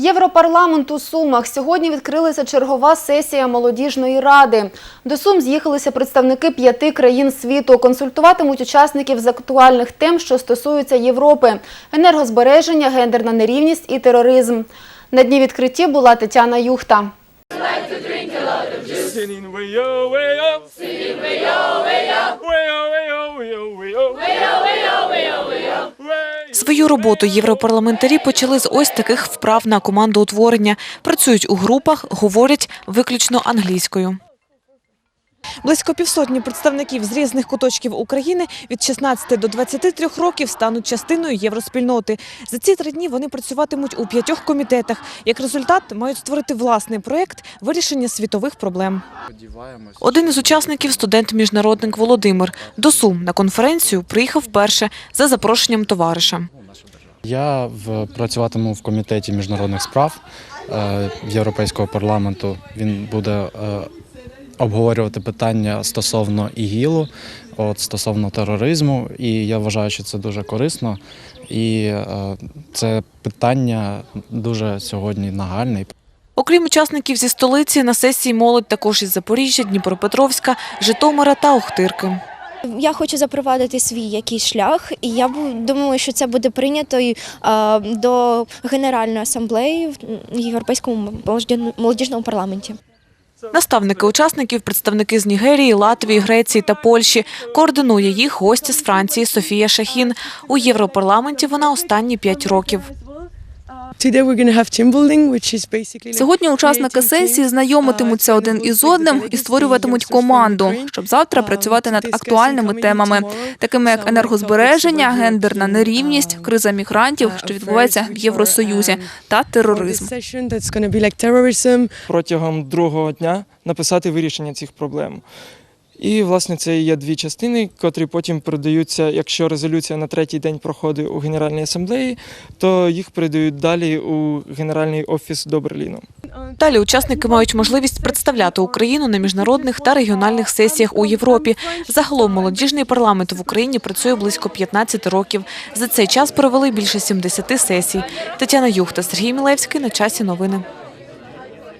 Європарламент у Сумах сьогодні відкрилася чергова сесія молодіжної ради. До Сум з'їхалися представники п'яти країн світу. Консультуватимуть учасників з актуальних тем, що стосуються Європи: енергозбереження, гендерна нерівність і тероризм. На дні відкритті була Тетяна Юхта. Singing Свою роботу європарламентарі почали з ось таких вправ на командоутворення. Працюють у групах, говорять виключно англійською. Близько півсотні представників з різних куточків України від 16 до 23 років стануть частиною євроспільноти. За ці три дні вони працюватимуть у п'ятьох комітетах. Як результат, мають створити власний проєкт вирішення світових проблем. Один із учасників – студент-міжнародник Володимир. До Сум на конференцію приїхав вперше за запрошенням товариша. Я в, працюватиму в комітеті міжнародних справ е, Європейського парламенту. Він буде е, обговорювати питання стосовно ІГІЛу, от, стосовно тероризму. І я вважаю, що це дуже корисно. І е, це питання дуже сьогодні нагальне. Окрім учасників зі столиці, на сесії молодь також із Запоріжжя, Дніпропетровська, Житомира та Охтирки. Я хочу запровадити свій якийсь шлях, і я думаю, що це буде прийнято до Генеральної асамблеї в Європейському молодіжному парламенті. Наставники учасників – представники з Нігерії, Латвії, Греції та Польщі. Координує їх гостя з Франції Софія Шахін. У Європарламенті вона останні п'ять років. Сьогодні учасники сесії знайомитимуться uh, один із одним і створюватимуть команду, щоб завтра працювати над актуальними темами, такими як енергозбереження, гендерна нерівність, uh, криза мігрантів, що uh, відбувається в Євросоюзі, та тероризм. Протягом другого дня написати вирішення цих проблем. І, власне, це є дві частини, котрі потім передаються, якщо резолюція на третій день проходить у Генеральній асамблеї, то їх передають далі у Генеральний офіс до Берліну. Далі учасники мають можливість представляти Україну на міжнародних та регіональних сесіях у Європі. Загалом молодіжний парламент в Україні працює близько 15 років. За цей час провели більше 70 сесій. Тетяна Юхта, Сергій Мілевський. На часі новини.